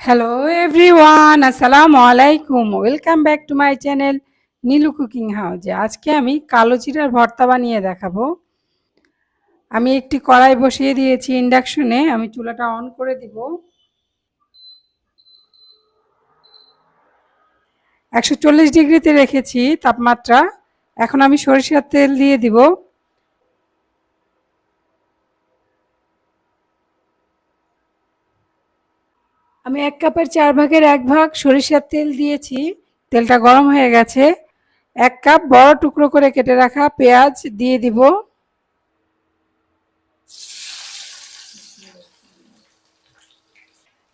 Hello everyone আসসালামু আলাইকুম welcome back to my channel Nilu cooking হাউজে আজকে আমি কালো জিরার ভর্তা বানিয়ে দেখাবো। আমি একটি কড়াই বসিয়ে দিয়েছি ইন্ডাকশনে। আমি চুলাটা অন করে দিব। একশো চল্লিশ ডিগ্রিতে রেখেছি তাপমাত্রা। এখন আমি সরিষার তেল দিয়ে দিব। আমি এক কাপের চার ভাগের এক ভাগ সরিষার তেল দিয়েছি। তেলটা গরম হয়ে গেছে। এক কাপ বড় টুকরো করে কেটে রাখা পেঁয়াজ দিয়ে দিব।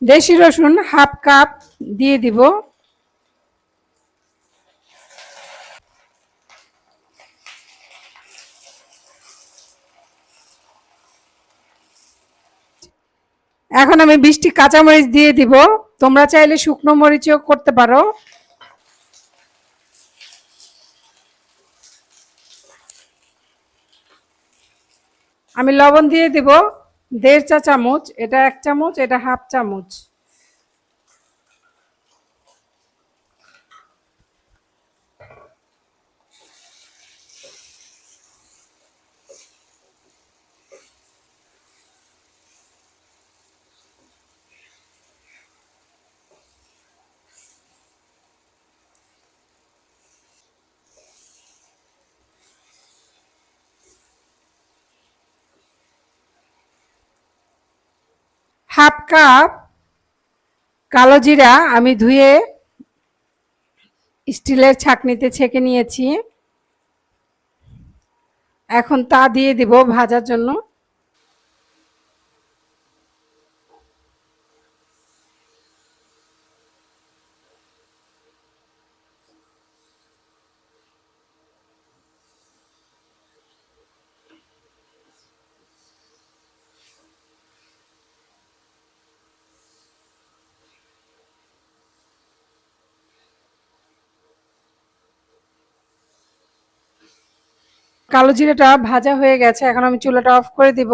দেশি রসুন হাফ কাপ দিয়ে দিব। এখন আমি বৃষ্টি কাঁচামরিচ দিয়ে দিব। তোমরা চাইলে শুকনো মরিচও করতে পারো। আমি লবণ দিয়ে দিব। দেড় চা চামচ, এটা এক চামচ, এটা হাফ চামচ হাফ কাপ কালো জিরা আমি ধুয়ে স্টিলের ছাকনিতে ছেঁকে নিয়েছি। এখন তা দিয়ে দিব ভাজার জন্য। কালো জিরাটা ভাজা হয়ে গেছে, এখন আমি চুলাটা অফ করে দিব।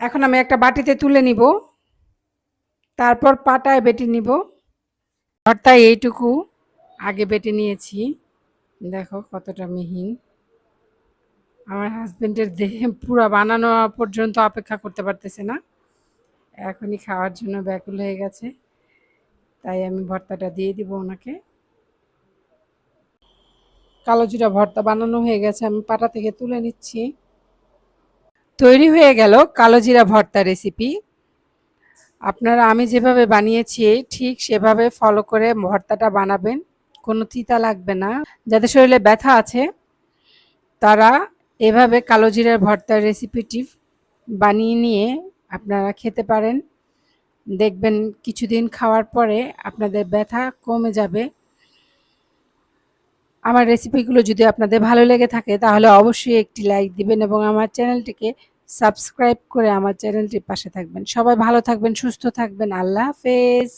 এখন আমি একটা বাটিতে তুলে নিব, তারপর পাটায় বেটে নিব। ভর্তায় এইটুকু আগে বেটে নিয়েছি। দেখো কতটা মিহিন। আমার হাজবেন্ডের দেহে পুরো বানানো পর্যন্ত অপেক্ষা করতে পারতেছে না। এখনই খাওয়ার জন্য ব্যাকুল হয়ে গেছে। তাই আমি ভর্তাটা দিয়ে দিব ওনাকে। কালো জিরা ভর্তা বানানো হয়ে গেছে, আমি পাটা থেকে তুলে নিচ্ছি। তৈরি হয়ে গেল কালো জিরা ভর্তা রেসিপি আপনারা আমি যেভাবে বানিয়েছি ঠিক সেভাবে ফলো করে ভর্তাটা বানাবেন, কোনো তিতা লাগবে না। যাদের শরীরে ব্যথা আছে, তারা এভাবে কালো জিরার ভর্তার রেসিপিটি বানিয়ে নিয়ে আপনারা খেতে পারেন। দেখবেন কিছুদিন খাওয়ার পরে আপনাদের ব্যথা কমে যাবে। আমার রেসিপিগুলো যদি আপনাদের ভালো লেগে থাকে, তাহলে অবশ্যই একটি লাইক দিবেন এবং আমার চ্যানেলটিকে সাবস্ক্রাইব করে আমার চ্যানেলটির পাশে থাকবেন। সবাই ভালো থাকবেন, সুস্থ থাকবেন। আল্লাহ হাফেজ।